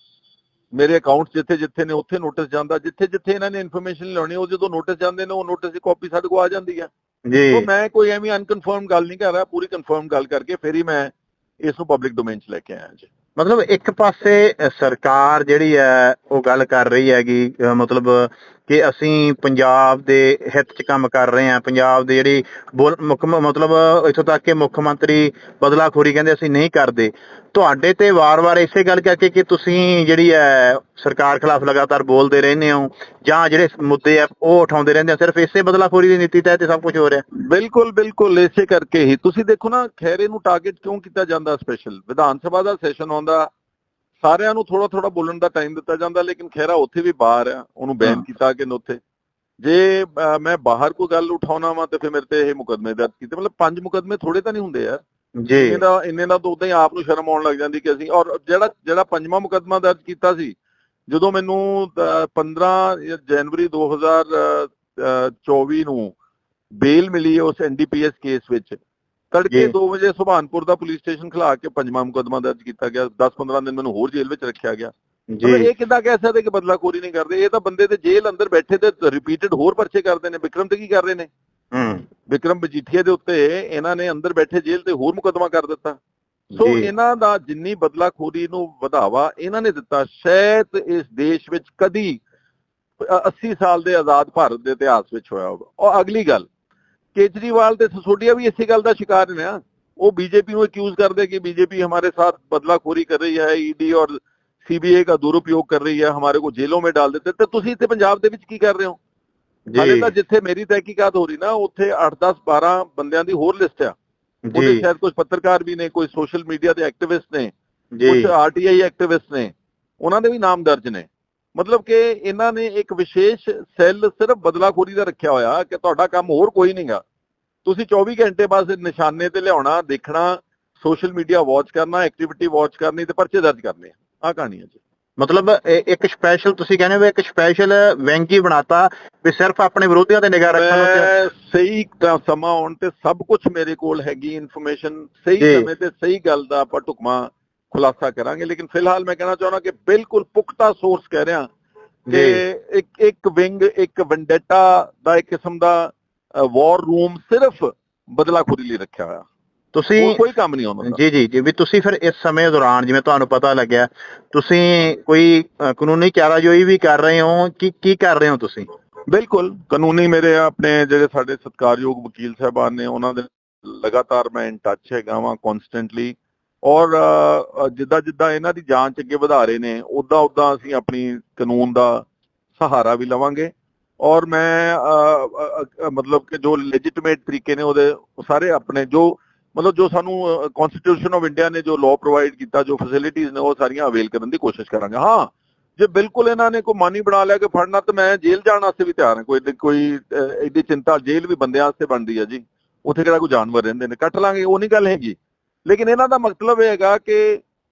ਮੇਰੇ ਅਕਾਊਂਟ ਜਿੱਥੇ ਜਿੱਥੇ ਨੇ ਉੱਥੇ ਨੋਟਿਸ ਜਾਂਦਾ ਜਿੱਥੇ ਜਿੱਥੇ ਇਹਨਾਂ ਨੇ ਇਨਫੋਰਮੇਸ਼ਨ ਲਾਉਣੀ ਉਹ ਜਦੋਂ ਨੋਟਿਸ ਜਾਂਦੇ ਨੇ ਉਹ ਨੋਟਿਸ ਦੀ ਕਾਪੀ ਸਾਡੇ ਕੋਲ ਆ ਜਾਂਦੀ ਆ। ਜੀ। ਸੋ ਮੈਂ ਕੋਈ ਐਵੇਂ ਅਨਕਨਫਰਮ ਗੱਲ ਨਹੀਂ ਕਰ ਰਿਹਾ ਪੂਰੀ ਕਨਫਰਮ ਗੱਲ ਕਰਕੇ ਫਿਰ ਹੀ ਮੈਂ ਇਸ ਨੂੰ ਪਬਲਿਕ ਡੋਮੇਨ 'ਚ ਲੈ ਕੇ ਆਇਆ ਜੀ। ਮਤਲਬ ਇੱਕ ਪਾਸੇ ਸਰਕਾਰ ਜਿਹੜੀ ਹੈ ਉਹ ਗੱਲ ਕਰ ਰਹੀ ਹੈਗੀ ਮਤਲਬ ਕਿ ਅਸੀਂ ਪੰਜਾਬ ਦੇ ਹਿੱਤ 'ਚ ਕੰਮ ਕਰ ਰਹੇ ਹਾਂ, ਪੰਜਾਬ ਦੇ ਜਿਹੜੀ ਬੋਲ- ਮੁੱਖ ਮਤਲਬ ਇਥੋਂ ਤੱਕ ਕਿ ਮੁੱਖ ਮੰਤਰੀ ਬਦਲਾਖੋਰੀ ਕਹਿੰਦੇ ਅਸੀਂ ਨਹੀਂ ਕਰਦੇ। ਤੁਹਾਡੇ ਤੇ ਵਾਰ-ਵਾਰ ਇਸੇ ਗੱਲ ਕਰਕੇ ਕਿ ਤੁਸੀਂ ਜਿਹੜੀ ਹੈ ਸਰਕਾਰ ਖਿਲਾਫ ਲਗਾਤਾਰ ਬੋਲਦੇ ਰਹਿੰਦੇ ਹੋ ਜਾਂ ਜਿਹੜੇ ਮੁੱਦੇ ਆ ਉਹ ਉਠਾਉਂਦੇ ਰਹਿੰਦੇ ਹੋ, ਸਿਰਫ ਇਸੇ ਬਦਲਾਖੋਰੀ ਦੀ ਨੀਤੀ ਤਹਿਤ ਸਭ ਕੁਝ ਹੋ ਰਿਹਾ? ਬਿਲਕੁਲ ਬਿਲਕੁਲ, ਇਸੇ ਕਰਕੇ ਹੀ। ਤੁਸੀਂ ਦੇਖੋ ਨਾ ਖੈਰੇ ਨੂੰ ਟਾਰਗੇਟ ਕਿਉਂ ਕੀਤਾ ਜਾਂਦਾ ਸਪੈਸ਼ਲ ਵਿਧਾਨ ਸਭਾ ਦਾ ਸੈਸ਼ਨ ਆਉਂਦਾ ਸਾਰਿਆਂ ਨੂੰ ਥੋੜਾ ਥੋੜਾ ਬੋਲਣ ਦਾ ਟਾਈਮ ਦਿੱਤਾ ਜਾਂਦਾ ਲੇਕਿਨ ਖੈਰਾ ਉੱਥੇ ਵੀ ਬਾਹਰ ਆ ਉਹਨੂੰ ਬੈਨ। ਕੀਤਾ ਕਿ ਉੱਥੇ। ਜੇ ਮੈਂ ਬਾਹਰ ਕੋਈ ਗੱਲ ਉਠਾਉਣਾ ਵਾ ਤੇ ਫਿਰ ਮੇਰੇ ਤੇ ਇਹ ਮੁਕਦਮੇ ਦਰਜ ਕੀਤੇ। ਮਤਲਬ ਪੰਜ ਮੁਕਦਮੇ ਥੋੜੇ ਤਾਂ ਨਹੀਂ ਹੁੰਦੇ ਯਾਰ। ਜੀ। ਇੰਨੇ ਦਾ ਇੰਨੇ ਦਾ ਤਾਂ ਉਦਾਂ ਹੀ ਆਪ ਨੂੰ ਸ਼ਰਮ ਆਉਣ ਲੱਗ ਜਾਂਦੀ ਕਿ ਅਸੀਂ ਔਰ ਜਿਹੜਾ ਜਿਹੜਾ ਪੰਜਵਾਂ ਮੁਕਦਮਾ ਦਰਜ ਕੀਤਾ ਸੀ ਜਦੋਂ ਮੈਨੂੰ ਅਹ, 15 ਜਨਵਰੀ 2024 ਨੂੰ ਬੇਲ ਮਿਲੀ ਉਸ ਐਨਡੀਪੀਐਸ ਕੇਸ ਵਿੱਚ ਤੜਕੇ ਜੀ। 2 ਵਜੇ ਸੁਭਾਨਪੁਰ ਦਾ ਪੁਲਿਸ ਸਟੇਸ਼ਨ ਖਿਲਾ ਕੇ ਪੰਜਵਾਂ ਮੁਕਦਮਾ ਦਰਜ ਕੀਤਾ ਗਿਆ। 10-15 ਦਿਨ ਮੈਨੂੰ ਹੋਰ ਜੇਲ੍ਹ ਵਿੱਚ ਰੱਖਿਆ ਗਿਆ। ਜੀ। ਇਹ ਕਿੱਦਾਂ ਕਹਿ ਸਕਦੇ ਕਿ ਬਦਲਾਖੋਰੀ ਨਹੀਂ ਕਰਦੇ? ਇਹ ਤਾਂ ਬੰਦੇ ਤੇ ਜੇਲ੍ਹ ਅੰਦਰ ਬੈਠੇ ਤੇ ਰਿਪੀਟਡ ਹੋਰ ਪਰਚੇ ਕਰਦੇ ਨੇ। ਵਿਕਰਮ ਤੇ ਕੀ ਕਰ ਰਹੇ ਨੇ? ਹੂੰ। ਵਿਕਰਮ ਮਜੀਠੀਆ ਦੇ ਉੱਤੇ ਇਹਨਾਂ ਨੇ ਅੰਦਰ ਬੈਠੇ ਜੇਲ੍ਹ ਤੇ ਹੋਰ ਮੁਕਦਮਾ ਕਰ ਦਿੱਤਾ। ਸੋ। ਇਹਨਾਂ ਦਾ ਜਿੰਨੀ ਬਦਲਾਖੋਰੀ ਨੂੰ ਵਧਾਵਾ ਇਹਨਾਂ ਨੇ ਦਿੱਤਾ। ਸ਼ਾਇਦ ਇਸ ਦੇਸ਼ ਵਿੱਚ ਕਦੀ ਅ- 80 ਸਾਲ ਦੇ ਆਜ਼ਾਦ ਭਾਰਤ ਦੇ ਇਤਿਹਾਸ ਵਿੱਚ ਹੋਇਆ ਹੋਵੇ। ਔਰ ਅਗਲੀ ਗੱਲ ਕੇਜਰੀਵਾਲ ਤੇ ਸਸੋਡੀਆ ਵੀ ਇਸੇ ਗੱਲ ਦਾ ਸ਼ਿਕਾਰ ਨੇ ਨਾ ਉਹ ਬੀਜੇਪੀ ਨੂੰ ਅਕਿਊਜ਼ ਕਰਦੇ ਕਿ बीजेपी हमारे साथ बदलाखोरी कर रही है ईडी और सीबीआई का दुरुपयोग कर रही है हमारे को जेलों में डाल देते ਤੇ ਤੁਸੀਂ ਇੱਥੇ ਪੰਜਾਬ ਦੇ ਵਿੱਚ ਕੀ ਕਰ ਰਹੇ ਹੋ ਹਾਲੇ ਜੀ ਤਾਂ ਜਿੱਥੇ ਮੇਰੀ ਤਹਿਕੀਕਾਤ ਹੋ ਰਹੀ ਨਾ ਉੱਥੇ 8 10 12 ਬੰਦਿਆਂ ਦੀ ਹੋਰ ਲਿਸਟ ਆ ਉਹਦੇ ਜੀ ਸ਼ਾਇਦ ਕੁਝ ਪੱਤਰਕਾਰ ਵੀ ਨੇ ਕੋਈ ਸੋਸ਼ਲ ਮੀਡੀਆ ਦੇ ਐਕਟਿਵਿਸਟ ਨੇ ਜੀ ਕੁਝ ਆਰਟੀਆਈ ਐਕਟਿਵਿਸਟ ਨੇ ਉਹਨਾਂ ਦੇ ਵੀ ਨਾਮ ਦਰਜ ਨੇ ਮਤਲਬ ਕਿ ਇਹਨਾਂ ਨੇ ਇੱਕ ਵਿਸ਼ੇਸ਼ ਸੈੱਲ ਸਿਰਫ ਬਦਲਾਖੋਰੀ ਦਾ ਰੱਖਿਆ ਹੋਇਆ ਕਿ ਤੁਹਾਡਾ ਕੰਮ ਹੋਰ ਕੋਈ ਨਹੀਂਗਾ ਤੁਸੀਂ 24 ਘੰਟੇ ਬਸ ਨਿਸ਼ਾਨੇ ਤੇ ਲਿਆਉਣਾ ਦੇਖਣਾ ਸੋਸ਼ਲ ਮੀਡੀਆ ਵਾਚ ਕਰਨਾ ਐਕਟੀਵਿਟੀ ਵਾਚ ਕਰਨੀ ਤੇ ਪਰਚੇ ਦਰਜ ਕਰਨੇ ਆ। ਆਹ ਕਹਾਣੀ ਹੈ ਜੀ। ਮਤਲਬ ਇੱਕ ਸਪੈਸ਼ਲ ਤੁਸੀਂ ਕਹਿੰਦੇ ਹੋ ਇੱਕ ਸਪੈਸ਼ਲ ਵਿੰਗ ਹੀ ਬਣਾਤਾ ਵੀ ਸਿਰਫ ਆਪਣੇ ਵਿਰੋਧੀਆਂ ਤੇ ਨਿਗਾਹ ਰੱਖਣ ਮੈਂ ਸਹੀ ਸਮਾਂ ਆਉਣ ਤੇ ਸਭ ਕੁਝ ਮੇਰੇ ਕੋਲ ਹੈਗੀ ਇਨਫੋਰਮੇਸ਼ਨ ਸਹੀ। ਸਮੇਂ ਤੇ ਸਹੀ ਗੱਲ ਦਾ ਆਪਾਂ ਢੁਕਮਾ ਖੁਲਾਸਾ ਕਰਾਂਗੇ ਲੇਕਿਨ ਫਿਲਹਾਲ ਮੈਂ ਕਹਿਣਾ ਚਾਹੁੰਦਾ ਕਿ ਬਿਲਕੁਲ ਪੁਖਤਾ ਸੋਰਸ ਕਹਿ ਰਿਹਾ ਕਿ ਇੱਕ ਇੱਕ ਵਿੰਗ ਇੱਕ ਵੈਂਡੇਟਾ ਦਾ ਇੱਕ ਕਿਸਮ ਦਾ ਵਾਰ ਰੂਮ ਸਿਰਫ ਬਦਲਾਖੋਰੀ ਲਈ ਰੱਖਿਆ ਹੋਇਆ। ਤੁਸੀਂ ਕੋਈ ਕੰਮ ਨਹੀਂ ਉਹਨਾਂ ਦਾ ਜੀ ਜੀ ਜੀ ਵੀ ਤੁਸੀਂ ਫਿਰ ਇਸ ਸਮੇਂ ਦੌਰਾਨ ਜਿਵੇਂ ਤੁਹਾਨੂੰ ਪਤਾ ਲੱਗਿਆ ਤੁਸੀਂ ਕੋਈ ਕਾਨੂੰਨੀ ਚਾਰਾਜੋਈ ਵੀ ਕਰ ਰਹੇ ਹੋ ਕੀ ਕੀ ਕਰ ਰਹੇ ਹੋ ਤੁਸੀਂ? ਬਿਲਕੁਲ ਕਾਨੂੰਨੀ ਮੇਰੇ ਆਪਣੇ ਜਿਹੜੇ ਸਾਡੇ ਸਤਿਕਾਰਯੋਗ ਵਕੀਲ ਸਾਹਿਬਾਨ ਨੇ ਉਹਨਾਂ ਦੇ ਲਗਾਤਾਰ ਮੈਂ ਇਨ ਟੱਚ ਹੈਗਾ ਵਾਂ ਕਨਸਟੈਂਟਲੀ ਔਰ ਜਿੱਦਾਂ ਜਿੱਦਾਂ ਇਹਨਾਂ ਦੀ ਜਾਂਚ ਅੱਗੇ ਵਧਾ ਰਹੇ ਨੇ ਉਦਾਂ ਉਦਾਂ ਅਸੀਂ ਆਪਣੀ ਕਾਨੂੰਨ ਦਾ ਸਹਾਰਾ ਵੀ ਲਵਾਂਗੇ। ਔਰ ਮੈਂ ਅ, ਮਤਲਬ ਕਿ ਜੋ ਲੈਜੀਟੀਮੇਟ ਤਰੀਕੇ ਨੇ ਉਹਦੇ ਸਾਰੇ ਆਪਣੇ ਜੋ ਮਤਲਬ ਜੋ ਸਾਨੂੰ ਕਨਸਟੀਟਿਊਸ਼ਨ ਆਫ ਇੰਡੀਆ ਨੇ ਜੋ ਲਾਅ ਪ੍ਰੋਵਾਈਡ ਕੀਤਾ ਜੋ ਫੈਸਿਲਿਟੀਆਂ ਨੇ ਉਹ ਸਾਰੀਆਂ ਅਵੇਲ ਕਰਨ ਦੀ ਕੋਸ਼ਿਸ਼ ਕਰਾਂਗੇ। ਹਾਂ ਜੇ ਬਿਲਕੁਲ ਇਹਨਾਂ ਨੇ ਕੋਈ ਮਾਨੀ ਬਣਾ ਲਿਆ ਕਿ ਫੜਨਾ ਤਾਂ ਮੈਂ ਜੇਲ੍ਹ ਜਾਣ ਵਾਸਤੇ ਵੀ ਤਿਆਰ ਹਾਂ। ਕੋਈ ਕੋਈ ਅਹ, ਐਡੀ ਚਿੰਤਾ ਜੇਲ੍ਹ ਵੀ ਬੰਦਿਆਂ ਵਾਸਤੇ ਬਣਦੀ ਹੈ ਜੀ। ਉੱਥੇ ਕਿਹੜਾ ਕੋਈ ਜਾਨਵਰ ਰਹਿੰਦੇ ਨੇ? ਕੱਟ ਲਾਂਗੇ ਉਹ ਨਹੀਂ ਗੱਲ ਹੈਗੀ। ਲੇਕਿਨ ਇਹਨਾਂ ਦਾ ਮਤਲਬ ਇਹ ਹੈਗਾ ਕਿ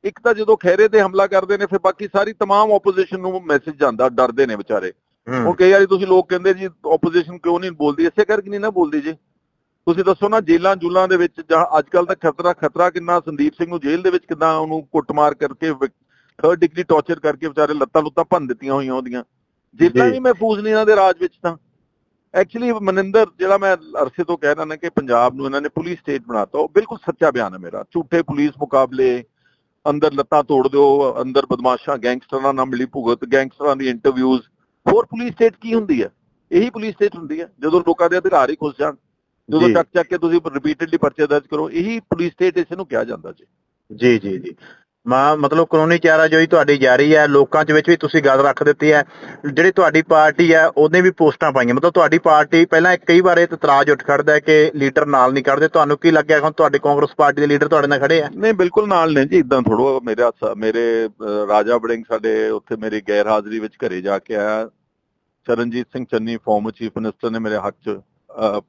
ਇੱਕ ਤਾਂ ਜਦੋਂ ਖੈਰੇ ਤੇ ਹਮਲਾ ਕਰਦੇ ਨੇ ਫਿਰ ਬਾਕੀ ਸਾਰੀ तमाम ਆਪੋਜੀਸ਼ਨ ਨੂੰ ਮੈਸੇਜ ਜਾਂਦਾ ਡਰਦੇ ਨੇ ਵਿਚਾਰੇ ਹੂੰ, ਉਹ ਕਈ ਵਾਰੀ ਤੁਸੀਂ ਲੋਕ ਕਹਿੰਦੇ ਜੀ ਆਪੋਜੀਸ਼ਨ ਕਿਉਂ ਨਹੀਂ ਬੋਲਦੀ ਇਸੇ ਕਰਕੇ ਨਹੀਂ ਨਾ ਬੋਲਦੀ ਜੀ ਤੁਸੀਂ ਦੱਸੋ ਨਾ ਜੇਲਾਂ ਜੁਲਾਂ ਦੇ ਵਿੱਚ ਜਾਂ ਅੱਜ ਕੱਲ ਦਾ ਖਤਰਾ ਖਤਰਾ ਕਿੰਨਾ ਸੰਦੀਪ ਸਿੰਘ ਨੂੰ ਜੇਲ੍ਹ ਦੇ ਵਿੱਚ ਕਿਦਾਂ ਉਹਨੂੰ ਕੁੱਟਮਾਰ ਕਰਕੇ ਥਰਡ ਡਿਗਰੀ ਟੌਰਚਰ ਕਰਕੇ ਵਿਚਾਰੇ ਲੱਤਾਂ ਲੁੱਤਾਂ ਭੰਨ ਦਿੱਤੀਆਂ ਹੋਈਆਂ ਉਹਦੀਆਂ ਜੇਲਾਂ ਜੀ। ਵੀ ਮਹਿਫੂਜ਼ ਨਹੀਂ ਇਹਨਾਂ ਦੇ ਰਾਜ ਵਿੱਚ ਤਾਂ ਐਕਚੁਅਲੀ ਮਨਿੰਦਰ ਜਿਹੜਾ ਮੈਂ ਅਰਸੇ ਤੋਂ ਕਹਿ ਰਿਹਾ ਨਾ ਕਿ ਪੰਜਾਬ ਨੂੰ ਇਹਨਾਂ ਨੇ ਪੁਲਿਸ ਸਟੇਟ ਬਣਾਤਾ ਉਹ ਬਿਲਕੁਲ ਸੱਚਾ ਬਿਆਨ ਹੈ ਮੇਰਾ। ਝੂਠੇ ਪੁਲਿਸ ਮੁਕਾਬਲੇ ਅੰਦਰ ਲੱਤਾਂ ਤੋੜ ਦਿਓ ਅੰਦਰ ਬਦਮਾਸ਼ਾਂ ਗੈਂਗਸਟਰਾਂ ਨਾਲ ਮਿਲੀ ਭੁਗਤ ਗੈਂਗਸਟਰਾਂ ਦੀ ਇੰਟਰਵਿਊਜ਼ ਹੋਰ ਪੁਲਿਸ ਸਟੇਟ ਕੀ ਹੁੰਦੀ ਹੈ? ਇਹੀ ਪੁਲਿਸ ਸਟੇਟ ਹੁੰਦੀ ਹੈ ਜਦੋਂ ਲੋਕਾਂ ਦੇ ਅਧਿਕਾਰ ਹੀ ਖੁੱਸ ਜਾਣ। ਜਦੋਂ। ਚੱਕ ਚੱਕ ਕੇ ਤੁਸੀਂ ਰਿਪੀਟਡਲੀ ਪਰਚੇ ਦਰਜ ਕਰੋ ਇਹੀ ਪੁਲਿਸ ਸਟੇਟ ਇਸ ਨੂੰ ਕਿਹਾ ਜਾਂਦਾ ਜੀ। ਜੀ ਜੀ ਜੀ। ਮਾ ਮਤਲਬ ਕਾਨੂੰਨੀ ਚਾਰਾਜੋਈ ਤੁਹਾਡੀ ਜਾਰੀ ਹੈ ਲੋਕਾਂ ਚ ਵਿੱਚ ਵੀ ਤੁਸੀਂ ਗੱਲ ਰੱਖ ਦਿੱਤੀ ਹੈ। ਜਿਹੜੀ ਤੁਹਾਡੀ ਪਾਰਟੀ ਹੈ ਉਹਨੇ ਵੀ ਪੋਸਟਾਂ ਪਾਈਆਂ। ਮਤਲਬ ਤੁਹਾਡੀ ਪਾਰਟੀ ਪਹਿਲਾਂ ਕਈ ਵਾਰ ਇਹ ਇਤਰਾਜ਼ ਉੱਠ ਖੜਦਾ ਹੈ ਕਿ ਲੀਡਰ ਨਾਲ ਨਹੀਂ ਖੜਦੇ। ਤੁਹਾਨੂੰ ਕੀ ਲੱਗਿਆ ਹੁਣ ਤੁਹਾਡੇ ਕਾਂਗਰਸ ਪਾਰਟੀ ਦੇ ਲੀਡਰ ਤੁਹਾਡੇ ਨਾਲ ਖੜੇ ਆ? ਨਹੀਂ ਬਿਲਕੁਲ ਨਾਲ ਨੇ ਜੀ। ਇਦਾਂ ਥੋੜੋ ਮੇਰਾ ਮੇਰੇ ਰਾਜਾ ਬੜਿੰਗ ਸਾਡੇ ਉੱਥੇ ਮੇਰੀ ਗੈਰ ਹਾਜ਼ਰੀ ਵਿੱਚ ਘਰੇ ਜਾ ਕੇ ਆਇਆ। Charanjit Singh Channi former chief minister ਨੇ ਮੇਰੇ ਹੱਕ 'ਚ ਅਹ,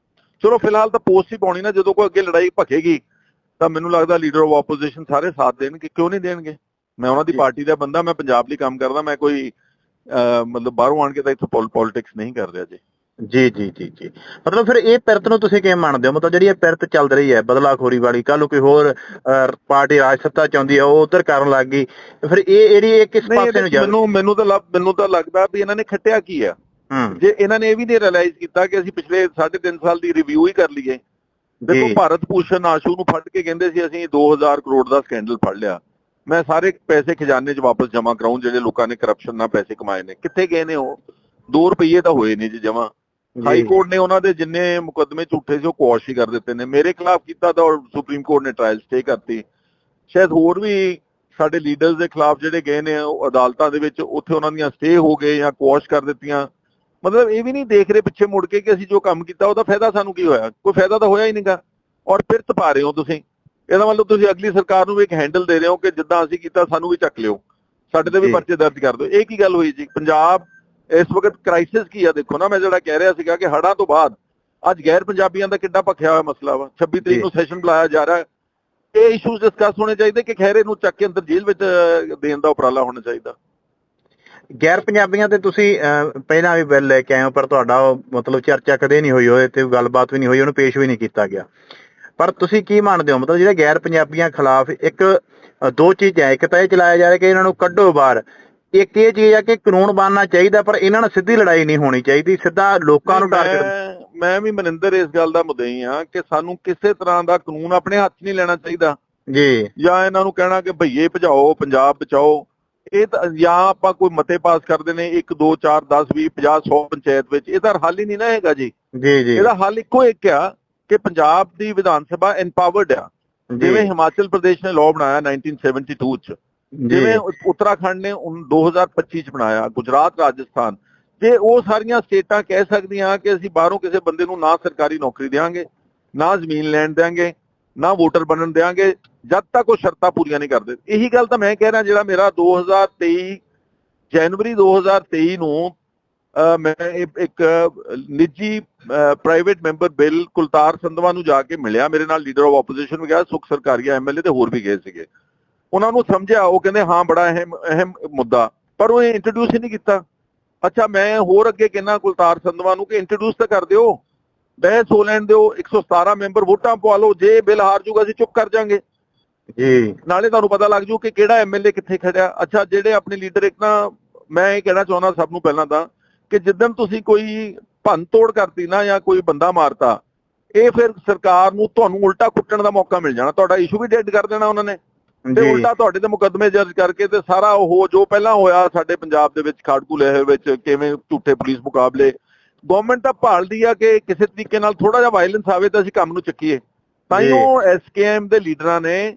ਚਲੋ ਫਿਲਹਾਲ ਤਾਂ ਪੋਸਟ ਹੀ ਪਾਉਣੀ ਨਾ। ਜਦੋਂ ਕੋਈ ਅੱਗੇ ਲੜਾਈ ਭਖੇਗੀ ਤਾਂ ਮੈਨੂੰ ਲੱਗਦਾ ਲੀਡਰ ਆਫ ਆਪੋਜੀਸ਼ਨ ਸਾਰੇ ਸਾਥ ਦੇਣਗੇ ਕਿਉਂ ਨਹੀਂ ਦੇਣਗੇ? ਮੈਂ ਉਹਨਾਂ ਦੀ। ਪਾਰਟੀ ਦਾ ਬੰਦਾ ਮੈਂ ਪੰਜਾਬ ਲਈ ਕੰਮ ਕਰਦਾ ਮੈਂ ਕੋਈ ਮਤਲਬ ਬਾਹਰੋਂ ਆਣ ਕੇ ਤਾਂ ਇੱਥੇ ਪੋਲਿਟਿਕਸ ਨਹੀਂ ਕਰ ਰਿਹਾ ਜੀ। ਜੀ ਜੀ ਜੀ ਜੀ। ਮਤਲਬ ਫਿਰ ਇਹ ਪਿਰਤ ਨੂੰ ਤੁਸੀਂ ਕਿਵੇਂ ਮੰਨਦੇ ਹੋ? ਮਤਲਬ ਜਿਹੜੀ ਇਹ ਪਿਰਤ ਚੱਲ ਰਹੀ ਹੈ ਬਦਲਾਖੋਰੀ ਵਾਲੀ ਕੱਲ ਨੂੰ ਕੋਈ ਹੋਰ ਪਾਰਟੀ ਰਾਜ ਸੱਤਾ ਚਾਹੁੰਦੀ ਹੈ ਉਹ ਉਧਰ ਕਰਨ ਲੱਗ ਗਈ। ਫਿਰ ਇਹ ਜਿਹੜੀ ਇਹ ਕਿਸ ਪਾਸੇ ਨੂੰ ਜਾ ਮੈਨੂੰ ਮੈਨੂੰ ਤਾਂ ਮੈਨੂੰ ਤਾਂ ਲੱਗਦਾ ਵੀ ਇਹਨਾਂ ਨੇ ਖੱਟਿਆ ਕੀ ਆ। ਜੇ ਇਹਨਾਂ ਨੇ ਇਹ ਵੀ ਨਹੀਂ ਰਿਅਲਾਈਜ਼ ਕੀਤਾ ਕਿ ਅਸੀਂ ਪਿਛਲੇ 3.5 ਸਾਲ ਦੀ ਰਿਵਿਊ ਹੀ ਕਰ ਲਈਏ ਦੇਖੋ ਭਾਰਤ ਭੂਸ਼ਣ ਆਸ਼ੂ ਨੂੰ ਫੜ ਕੇ ਕਹਿੰਦੇ ਸੀ ਅਸੀਂ 2000 ਕਰੋੜ ਦਾ ਸਕੈਂਡਲ ਫੜ ਲਿਆ। ਮੈਂ ਸਾਰੇ ਪੈਸੇ ਖਜ਼ਾਨੇ 'ਚ ਵਾਪਸ ਜਮ੍ਹਾਂ ਕਰਾਉਂ ਜਿਹੜੇ ਲੋਕਾਂ ਨੇ ਕਰਪਸ਼ਨ ਨਾਲ ਪੈਸੇ ਕਮਾਏ ਨੇ। ਕਿੱਥੇ ਗਏ ਨੇ ਉਹ? 2 ਰੁਪਏ ਤਾਂ ਹੋਏ ਨਹੀਂ ਜੀ ਜਮ੍ਹਾਂ। ਹਾਈ ਕੋਰਟ ਨੇ ਉਹਨਾਂ ਦੇ ਜਿੰਨੇ ਮੁਕੱਦਮੇ ਝੂਠੇ ਸੀ ਉਹ ਕੁਆਸ਼ ਹੀ ਕਰ ਦਿੱਤੇ ਨੇ। ਮੇਰੇ ਖਿਲਾਫ ਕੀਤਾ ਤਾਂ ਸੁਪਰੀਮ ਕੋਰਟ ਨੇ ਟ੍ਰਾਇਲ ਸਟੇ ਕਰਤੀ। ਸ਼ਾਇਦ ਹੋਰ ਵੀ ਸਾਡੇ ਲੀਡਰਸ ਦੇ ਖਿਲਾਫ ਜਿਹੜੇ ਗਏ ਨੇ ਉਹ ਅਦਾਲਤਾਂ ਦੇ ਵਿੱਚ ਉੱਥੇ ਉਹਨਾਂ ਦੀਆਂ ਸਟੇ ਹੋ ਗਏ ਜਾਂ ਕੁਆਸ਼ ਕਰ ਦਿੱਤੀਆਂ। ਮਤਲਬ ਇਹ ਵੀ ਨਹੀਂ ਦੇਖ ਰਹੇ ਪਿੱਛੇ ਮੁੜ ਕੇ ਕਿ ਅਸੀਂ ਜੋ ਕੰਮ ਕੀਤਾ ਉਹਦਾ ਫਾਇਦਾ ਸਾਨੂੰ ਕੀ ਹੋਇਆ? ਕੋਈ ਫਾਇਦਾ ਤਾਂ ਹੋਇਆ ਹੀ ਨਹੀਂਗਾ। ਔਰ ਫਿਰ ਤਪਾ ਰਹੇ ਹੋ ਤੁਸੀਂ। ਇਹਦਾ ਮਤਲਬ ਤੁਸੀਂ ਅਗਲੀ ਸਰਕਾਰ ਨੂੰ ਵੀ ਇੱਕ ਹੈਂਡਲ ਦੇ ਰਹੇ ਹੋ ਕਿ ਜਿੱਦਾਂ ਅਸੀਂ ਕੀਤਾ ਸਾਨੂੰ ਵੀ ਚੱਕ ਲਿਓ। ਸਾਡੇ ਤੇ ਵੀ। ਪਰਚੇ ਦਰਜ ਕਰ ਦਿਓ। ਇਹ ਕੀ ਗੱਲ ਹੋਈ ਜੀ? ਪੰਜਾਬ ਇਸ ਵਕਤ ਕ੍ਰਾਈਸਿਸ ਕੀ ਆ ਦੇਖੋ ਨਾ। ਮੈਂ ਜਿਹੜਾ ਕਹਿ ਰਿਹਾ ਸੀਗਾ ਕਿ ਹੜ੍ਹਾਂ ਤੋਂ ਬਾਅਦ ਅੱਜ ਗੈਰ ਪੰਜਾਬੀਆਂ ਦਾ ਕਿੱਡਾ ਭਖਿਆ ਹੋਇਆ ਮਸਲਾ ਵਾ। 26 ਤਰੀਕ। ਨੂੰ ਸੈਸ਼ਨ ਬੁਲਾਇਆ ਜਾ ਰਿਹਾ। ਇਹ ਇਸ਼ੂਜ਼ ਡਿਸਕਸ ਹੋਣੇ ਚਾਹੀਦੇ ਕਿ ਖੈਰੇ ਨੂੰ ਚੱਕ ਕੇ ਅੰਦਰ ਜੇਲ੍ਹ ਵਿੱਚ ਦੇਣ ਦਾ ਉਪਰਾਲਾ ਹੋਣਾ ਚਾਹੀਦਾ। ਗੈਰ ਪੰਜਾਬੀਆਂ ਤੇ ਤੁਸੀਂ ਪਹਿਲਾਂ ਵੀ ਬਿੱਲ ਲੈ ਕੇ ਆਏ ਹੋ ਪਰ ਤੁਹਾਡਾ ਉਹ ਮਤਲਬ ਚਰਚਾ ਕਦੇ ਨਹੀਂ ਹੋਈ ਉਹਦੇ ਤੇ ਗੱਲਬਾਤ ਵੀ ਨਹੀਂ ਹੋਈ ਉਹਨੂੰ ਪੇਸ਼ ਵੀ ਨਹੀਂ ਕੀਤਾ ਗਿਆ। ਪਰ ਤੁਸੀਂ ਕੀ ਮੰਨਦੇ ਹੋ? ਮਤਲਬ ਜਿਹੜੇ ਗੈਰ ਪੰਜਾਬੀਆਂ ਖਿਲਾਫ ਇੱਕ ਦੋ ਚੀਜ਼ਾਂ ਇੱਕ ਤਾਂ ਇਹ ਚਲਾਇਆ ਜਾ ਰਿਹਾ ਕਿ ਇਹਨਾਂ ਨੂੰ ਕੱਢੋ ਬਾਹਰ ਇੱਕ ਇਹ ਚੀਜ਼ ਆ ਕਿ ਕਾਨੂੰਨ ਬਣਨਾ ਚਾਹੀਦਾ ਪਰ ਇਹਨਾਂ ਨਾਲ ਸਿੱਧੀ ਲੜਾਈ ਨਹੀਂ ਹੋਣੀ ਚਾਹੀਦੀ ਸਿੱਧਾ ਲੋਕਾਂ ਨੂੰ ਟਾਰਗੇਟ ਮੈਂ ਮੈਂ ਵੀ ਮਨਿੰਦਰ ਇਸ ਗੱਲ ਦਾ ਮੁਦਈ ਆ ਕਿ ਸਾਨੂੰ ਕਿਸੇ ਤਰ੍ਹਾਂ ਦਾ ਕਾਨੂੰਨ ਆਪਣੇ ਹੱਥ 'ਚ ਨਹੀਂ ਲੈਣਾ ਚਾਹੀਦਾ। ਜੀ। ਜਾਂ ਇਹਨਾਂ ਨੂੰ ਕਹਿਣਾ ਕਿ ਭਈਏ ਭਜਾਓ ਪੰਜਾਬ ਬਚਾਓ ਇਹ ਤਾਂ ਜਾਂ ਆਪਾਂ ਕੋਈ ਮਤੇ ਪਾਸ ਕਰਦੇ ਨੇ 1 2 4 10 20 50 100 ਪੰਚਾਇਤ ਵਿੱਚ ਇਹਦਾ ਹੱਲ ਹੀ ਨਹੀਂ ਨਾ ਹੈਗਾ ਜੀ। ਜੀ ਜੀ। ਇਹਦਾ ਹੱਲ ਇੱਕੋ ਇੱਕ ਆ ਕਿ ਪੰਜਾਬ ਦੀ ਵਿਧਾਨ ਸਭਾ ਐਮਪਾਵਰਡ ਆ। ਜਿਵੇਂ ਹਿਮਾਚਲ ਪ੍ਰਦੇਸ਼ ਨੇ ਲਾਅ ਬਣਾਇਆ 1972 ਚ। ਜਿਵੇਂ ਉੱਤਰਾਖੰਡ ਨੇ ਉਨ 2025 ਚ ਬਣਾਇਆ ਗੁਜਰਾਤ ਰਾਜਸਥਾਨ। ਜੇ ਉਹ ਸਾਰੀਆਂ ਸਟੇਟਾਂ ਕਹਿ ਸਕਦੀਆਂ ਕਿ ਅਸੀਂ ਬਾਹਰੋਂ ਕਿਸੇ ਬੰਦੇ ਨੂੰ ਨਾ ਸਰਕਾਰੀ ਨੌਕਰੀ ਦੇਵਾਂਗੇ ਨਾ ਜ਼ਮੀਨ ਲੈਣ ਦੇਵਾਂਗੇ ਨਾ ਵੋਟਰ ਬਣਨ ਦੇਵਾਂਗੇ ਜਦ ਤੱਕ ਉਹ ਸ਼ਰਤਾਂ ਪੂਰੀਆਂ ਨਹੀਂ ਕਰਦੇ। ਇਹੀ ਗੱਲ ਤਾਂ ਮੈਂ ਕਹਿ ਰਿਹਾ ਜਿਹੜਾ ਮੇਰਾ 2023 ਜਨਵਰੀ 2023 ਨੂੰ ਮੈਂ ਇੱਕ- ਇੱਕ ਨਿੱਜੀ private member bill Kultar Sandhwan ਨੂੰ ਜਾ ਕੇ ਮਿਲਿਆ। ਮੇਰੇ ਨਾਲ ਲੀਡਰ ਆਫ ਆਪੋਜੀਸ਼ਨ ਵੀ ਗਿਆ, ਸੁਖ ਸਰਕਾਰੀਆ ਐਮਐਲਏ ਤੇ ਹੋਰ ਵੀ ਗਏ ਸੀਗੇ। ਉਹਨਾਂ ਨੂੰ ਸਮਝਿਆ, ਉਹ ਕਹਿੰਦੇ, ਹਾਂ, ਬੜਾ ਅਹਿਮ ਅਹਿਮ ਮੁੱਦਾ। ਪਰ ਉਹ ਇੰਟਰੋਡਿਊਸ ਹੀ ਨਹੀਂ ਕੀਤਾ। ਅੱਛਾ, ਮੈਂ ਹੋਰ ਅੱਗੇ ਕਹਿਣਾ ਕੁਲਤਾਰ ਸੰਧਵਾ ਨੂੰ ਕਿ ਇੰਟਰੋਡਿਊਸ ਤਾਂ ਕਰ ਦਿਓ। ਬਹਿਸ ਹੋ ਲੈਣ ਦਿਓ। 117 ਮੈਂਬਰ ਵੋਟਾਂ ਪਵਾ ਲਓ। ਜੇ ਬਿੱਲ ਹਾਰ ਜੂਗਾ, ਅਸੀਂ ਚੁੱਪ ਕਰ ਜਾਾਂਗੇ। ਜੀ। ਨਾਲੇ ਤੁਹਾਨੂੰ ਪਤਾ ਲੱਗ ਜੂ ਕਿ ਕਿਹੜਾ ਐਮਐਲਏ ਕਿੱਥੇ ਖੜਿਆ। ਅੱਛਾ ਜਿਹੜੇ ਆਪਣੇ ਲੀਡਰ ਇੱਕ ਨਾ ਮੈਂ ਇਹ ਕਹਿਣਾ ਚਾਹੁੰਦਾ ਸਭ ਨੂੰ ਪਹਿਲਾਂ ਤਾਂ ਕਿ ਜਿੱਦਣ ਤੁਸੀਂ ਕੋਈ ਭੰਨ ਤੋੜ ਕਰਤੀ ਨਾ ਜਾਂ ਕੋਈ ਬੰਦਾ ਮਾਰਤਾ ਇਹ ਫਿਰ ਸਰਕਾਰ ਨੂੰ ਤੁਹਾਨੂੰ ਉਲਟਾ ਕੁੱਟਣ ਦਾ ਮੌਕਾ ਮਿਲ ਜਾਣਾ। ਤੁਹਾਡਾ ਇਸ਼ੂ ਵੀ ਡੈਡ ਕਰ ਦੇਣਾ ਉਹਨਾਂ ਨੇ। ਤੇ ਉਲਟਾ ਤੁਹਾਡੇ ਤੇ ਮੁਕੱਦਮੇ ਦਰਜ ਕਰਕੇ ਤੇ ਸਾਰਾ ਉਹ ਜੋ ਪਹਿਲਾਂ ਹੋਇਆ ਸਾਡੇ ਪੰਜਾਬ ਦੇ ਵਿੱਚ ਖਾੜਕੂ ਲਹਿਰ ਵਿੱਚ ਕਿਵੇਂ ਝੂਠੇ ਪੁਲਿਸ ਮੁਕਾਬਲੇ ਗਵਰਨਮੈਂਟ ਤਾਂ ਭਾਲਦੀ ਆ ਕਿ ਕਿਸੇ ਤਰੀਕੇ ਨਾਲ ਥੋੜਾ ਜਿਹਾ ਵਾਇਲੈਂਸ ਆਵੇ ਤਾਂ ਅਸੀਂ ਕੰਮ ਨੂੰ ਚੱਕੀਏ। ਤਾਂ ਹੀ। ਉਹ ਐਸਕੇਐਮ ਦੇ ਲੀਡਰਾਂ ਨੇ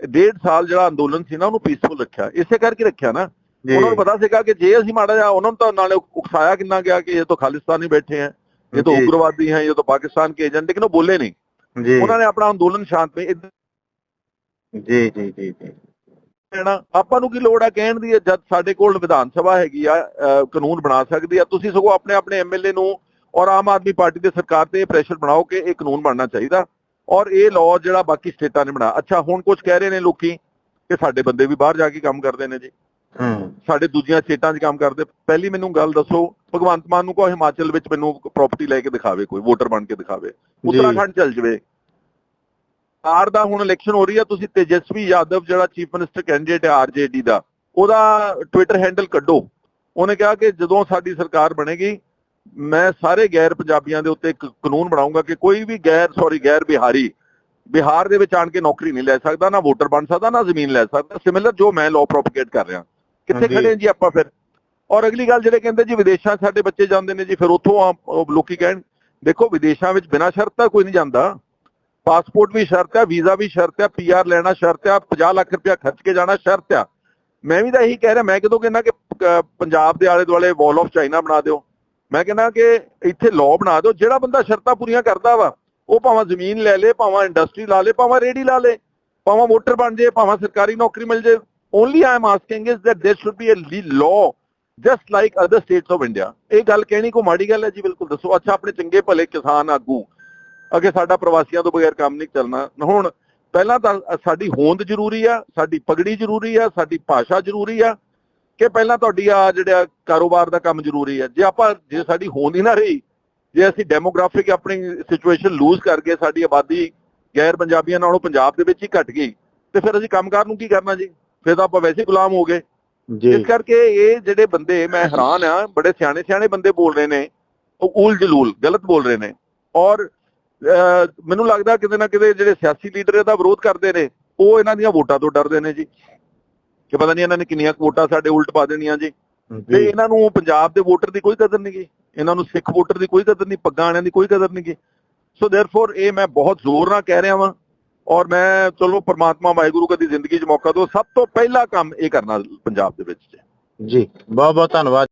ਡੇਢ ਸਾਲ ਜਿਹੜਾ ਅੰਦੋਲਨ ਸੀ ਨਾ ਉਹਨੂੰ ਪੀਸਫੁਲ ਰੱਖਿਆ। ਇਸੇ ਕਰਕੇ ਰੱਖਿਆ ਨਾ। ਜੀ। ਉਹਨਾਂ ਨੂੰ ਪਤਾ ਸੀਗਾ ਕਿ ਜੇ ਅਸੀਂ ਮਾੜਾ ਜਿਹਾ ਉਹਨਾਂ ਨੂੰ ਤਾਂ ਨਾਲੇ ਉਕਸਾਇਆ ਕਿੰਨਾ ਗਿਆ ਕਿ ਇਹ ਤਾਂ ਖਾਲਿਸਤਾਨੀ ਬੈਠੇ ਹੈ ਇਹ ਤਾਂ ਜੀ। ਉਗਰਵਾਦੀ ਹੈ ਇਹ ਤਾਂ ਪਾਕਿਸਤਾਨ ਕੇ ਏਜੰਟ ਲੇਕਿਨ ਉਹ ਬੋਲੇ ਨਹੀਂ। ਜੀ। ਉਹਨਾਂ ਨੇ ਆਪਣਾ ਅੰਦੋਲਨ ਸ਼ਾਂਤਮਈ ਜੀ ਜੀ ਜੀ ਜੀ। ਕਹਿਣਾ ਆਪਾਂ ਨੂੰ ਕੀ ਲੋੜ ਆ ਕਹਿਣ ਦੀ? ਜਦ ਸਾਡੇ ਕੋਲ ਵਿਧਾਨ ਸਭਾ ਹੈਗੀ ਆ ਕਾਨੂੰਨ ਬਣਾ ਸਕਦੀ ਆ ਤੁਸੀਂ ਸਗੋਂ ਆਪਣੇ ਆਪਣੇ ਐਮਐਲਏ ਨੂੰ ਔਰ ਆਮ ਆਦਮੀ ਪਾਰਟੀ ਦੇ ਸਰਕਾਰ ਤੇ ਪ੍ਰੈਸ਼ਰ ਬਣਾਓ ਕਿ ਇਹ ਕਾਨੂੰਨ ਬਣਨਾ ਚਾਹੀਦਾ। ਔਰ ਇਹ ਲਾਅ ਜਿਹੜਾ ਬਾਕੀ ਸਟੇਟਾਂ ਨੇ ਬਣਾ ਅੱਛਾ ਹੁਣ ਕੁਝ ਕਹਿ ਰਹੇ ਨੇ ਲੋਕੀ ਕਿ ਸਾਡੇ ਬੰਦੇ ਵੀ ਬਾਹਰ ਜਾ ਕੇ ਕੰਮ ਕਰਦੇ ਨੇ ਜੀ। ਹੂੰ। ਸਾਡੇ ਦੂਜੀਆਂ ਸਟੇਟਾਂ 'ਚ ਕੰਮ ਕਰਦੇ। ਪਹਿਲੀ ਮੈਨੂੰ ਗੱਲ ਦੱਸੋ ਭਗਵੰਤ ਮਾਨ ਨੂੰ ਕੋ ਹਿਮਾਚਲ ਵਿੱਚ ਮੈਨੂੰ ਪ੍ਰਾਪਰਟੀ ਲੈ ਕੇ ਦਿਖਾਵੇ ਕੋਈ ਵੋਟਰ ਬਣ ਕੇ ਦਿਖਾਵੇ। ਉੱਤਰਾਖੰਡ ਚੱਲ ਜਵੇ। ਆਰ ਦਾ ਹੁਣ ਇਲੈਕਸ਼ਨ ਹੋ ਰਹੀ ਆ ਤੁਸੀਂ ਤੇਜਸਵੀ ਯਾਦਵ ਜਿਹੜਾ ਚੀਫ ਮਿਨਿਸਟਰ ਕੈਂਡੀਡੇਟ ਹੈ ਆਰਜੇਡੀ ਦਾ ਉਹਦਾ ਟਵਿੱਟਰ ਹੈਂਡਲ ਕੱਢੋ। ਉਹਨੇ ਕਿਹਾ ਕਿ ਜਦੋਂ ਸਾਡੀ ਸਰਕਾਰ ਬਣੇਗੀ ਮੈਂ ਸਾਰੇ ਗੈਰ ਪੰਜਾਬੀਆਂ ਦੇ ਉੱਤੇ ਇੱਕ ਕਾਨੂੰਨ ਬਣਾਉਂਗਾ ਕਿ ਕੋਈ ਵੀ ਗੈਰ ਸੌਰੀ ਗੈਰ ਬਿਹਾਰੀ ਬਿਹਾਰ ਦੇ ਵਿੱਚ ਆਣ ਕੇ ਨੌਕਰੀ ਨਹੀਂ ਲੈ ਸਕਦਾ ਨਾ ਵੋਟਰ ਬਣ ਸਕਦਾ ਨਾ ਜ਼ਮੀਨ ਲੈ ਸਕਦਾ। ਸਿਮਿਲਰ ਜੋ ਮੈਂ ਲਾਅ ਪ੍ਰੋਪਗੇਟ ਕਰ ਰਿਹਾ। ਕਿੱਥੇ। ਖੜੇ ਹਾਂ ਜੀ ਆਪਾਂ ਫਿਰ? ਔਰ ਅਗਲੀ ਗੱਲ ਜਿਹੜੇ ਕਹਿੰਦੇ ਜੀ ਵਿਦੇਸ਼ਾਂ ਸਾਡੇ ਬੱਚੇ ਜਾਂਦੇ ਨੇ ਜੀ ਫਿਰ ਉੱਥੋਂ ਆ- ਲੋਕੀ ਕਹਿਣ ਦੇਖੋ ਵਿਦੇਸ਼ਾਂ ਵਿੱਚ ਬਿਨਾਂ ਸ਼ਰਤ ਤਾਂ ਕੋਈ ਨਹੀਂ ਜਾਂਦਾ। ਪਾਸਪੋਰਟ ਵੀ ਸ਼ਰਤ ਹੈ ਵੀਜ਼ਾ ਵੀ ਸ਼ਰਤ ਹੈ ਪੀਆਰ ਲੈਣਾ ਸ਼ਰਤ ਹੈ 50 ਲੱਖ ਰੁਪਇਆ ਖਰਚ ਕੇ ਜਾਣਾ ਸ਼ਰਤ ਹੈ ਮੈਂ ਵੀ ਤਾਂ ਇਹੀ ਕਹਿ ਰਿਹਾ ਮੈਂ ਕਿਦੋਂ ਕਹਿੰਦਾ ਕਿ ਪੰਜਾਬ ਦੇ ਆਲੇ ਦੁਆਲੇ ਵਾਲ ਆਫ ਚਾਈਨਾ ਬਣਾ ਦਿਓ। ਮੈਂ ਕਹਿੰਦਾ ਕਿ ਇੱਥੇ ਲਾਅ ਬਣਾ ਦਿਓ, ਜਿਹੜਾ ਬੰਦਾ ਸ਼ਰਤਾਂ ਪੂਰੀਆਂ ਕਰਦਾ ਵਾ, ਉਹ ਭਾਵੇਂ ਜ਼ਮੀਨ ਲੈ ਲੇ, ਭਾਵੇਂ ਇੰਡਸਟਰੀ ਲਾ ਲੇ, ਭਾਵੇਂ ਰੇੜੀ ਲਾ ਲੇ, ਭਾਵੇਂ ਵੋਟਰ ਬਣ ਜੇ, ਭਾਵੇਂ ਸਰਕਾਰੀ ਨੌਕਰੀ ਮਿਲ ਜੇ only I am asking is that there should be a law, just like other states of India. ਇਹ ਗੱਲ ਕਹਿਣੀ ਕੋ ਮਾੜੀ ਗੱਲ ਹੈ ਜੀ, ਬਿਲਕੁਲ ਦੱਸੋ। ਅੱਛਾ, ਆਪਣੇ ਚੰਗੇ ਭਲੇ ਕਿਸਾਨ ਆਗੂ, ਅਗੇ ਸਾਡਾ ਪ੍ਰਵਾਸੀਆਂ ਤੋਂ ਬਗੈਰ ਕੰਮ ਨਹੀਂ ਚੱਲਣਾ। ਹੁਣ, ਪਹਿਲਾਂ ਤਾਂ ਸਾਡੀ ਹੋਂਦ ਜ਼ਰੂਰੀ ਆ, ਸਾਡੀ ਪਗੜੀ ਜ਼ਰੂਰੀ ਆ, ਸਾਡੀ ਭਾਸ਼ਾ ਜ਼ਰੂਰੀ ਆ। ਕਿ ਪਹਿਲਾਂ ਤੁਹਾਡੀ ਆ ਜਿਹੜਾ ਕਾਰੋਬਾਰ ਦਾ ਕੰਮ ਜ਼ਰੂਰੀ ਆ ਜੇ ਆਪਾਂ ਜੇ ਸਾਡੀ ਹੋਂਦ ਹੀ ਨਾ ਰਹੀ ਜੇ ਅਸੀਂ ਡੈਮੋਗ੍ਰਾਫਿਕ ਆਪਣੀ ਸਿਚੁਏਸ਼ਨ ਲੂਜ਼ ਕਰਕੇ ਸਾਡੀ ਆਬਾਦੀ ਗੈਰ ਪੰਜਾਬੀਆਂ ਨਾਲੋਂ ਪੰਜਾਬ ਦੇ ਵਿੱਚ ਹੀ ਘਟ ਗਈ ਤੇ ਫਿਰ ਅਸੀਂ ਕੰਮਕਾਰ ਨੂੰ ਕੀ ਕਰਨਾ ਜੀ? ਫਿਰ ਤਾਂ ਆਪਾਂ ਵੈਸੇ ਹੀ ਗੁਲਾਮ ਹੋ ਗਏ। ਜੀ। ਇਸ ਕਰਕੇ ਇਹ ਜਿਹੜੇ ਬੰਦੇ ਮੈਂ ਹੈਰਾਨ ਆ ਬੜੇ ਸਿਆਣੇ ਸਿਆਣੇ ਬੰਦੇ ਬੋਲ ਰਹੇ ਨੇ ਉਹ ਊਲ ਜਲੂਲ ਗਲਤ ਬੋਲ ਰਹੇ ਨੇ। ਔਰ ਮੈਨੂੰ ਲੱਗਦਾ ਕਿਤੇ ਨਾ ਕਿਤੇ ਜਿਹੜੇ ਸਿਆਸੀ ਲੀਡਰ ਇਹਦਾ ਵਿਰੋਧ ਕਰਦੇ ਨੇ ਉਹ ਇਹਨਾਂ ਦੀਆਂ ਵੋਟਾਂ ਤੋਂ ਡਰਦੇ ਨੇ ਜੀ। ਕਿ ਪਤਾ ਨਹੀਂ ਇਹਨਾਂ ਨੇ ਕਿੰਨੀਆਂ ਕੁ ਵੋਟਾਂ ਸਾਡੇ ਉਲਟ ਪਾ ਦੇਣੀਆਂ ਜੀ। ਤੇ ਇਹਨਾਂ ਨੂੰ ਪੰਜਾਬ ਦੇ ਵੋਟਰ ਦੀ ਕੋਈ ਕਦਰ ਨਹੀਂ ਗੀ। ਇਹਨਾਂ ਨੂੰ ਸਿੱਖ ਵੋਟਰ ਦੀ ਕੋਈ ਕਦਰ ਨਹੀਂ ਪੱਗਾਂ ਵਾਲਿਆਂ ਦੀ ਕੋਈ ਕਦਰ ਨਹੀਂ ਗੀ। ਸੋ ਦੇਅਰਫੋਰ ਇਹ ਮੈਂ ਬਹੁਤ ਜ਼ੋਰ ਨਾਲ ਕਹਿ ਰਿਹਾ ਵਾਂ ਔਰ ਮੈਂ ਚਲੋ ਪ੍ਰਮਾਤਮਾ ਵਾਹਿਗੁਰੂ ਕਦੀ ਜ਼ਿੰਦਗੀ 'ਚ ਮੌਕਾ ਦਿਓ। ਸਭ ਤੋਂ ਪਹਿਲਾ ਕੰਮ ਇਹ ਕਰਨਾ ਪੰਜਾਬ ਦੇ ਵਿੱਚ ਜੀ ਬਹੁਤ ਬਹੁਤ ਧੰਨਵਾਦ।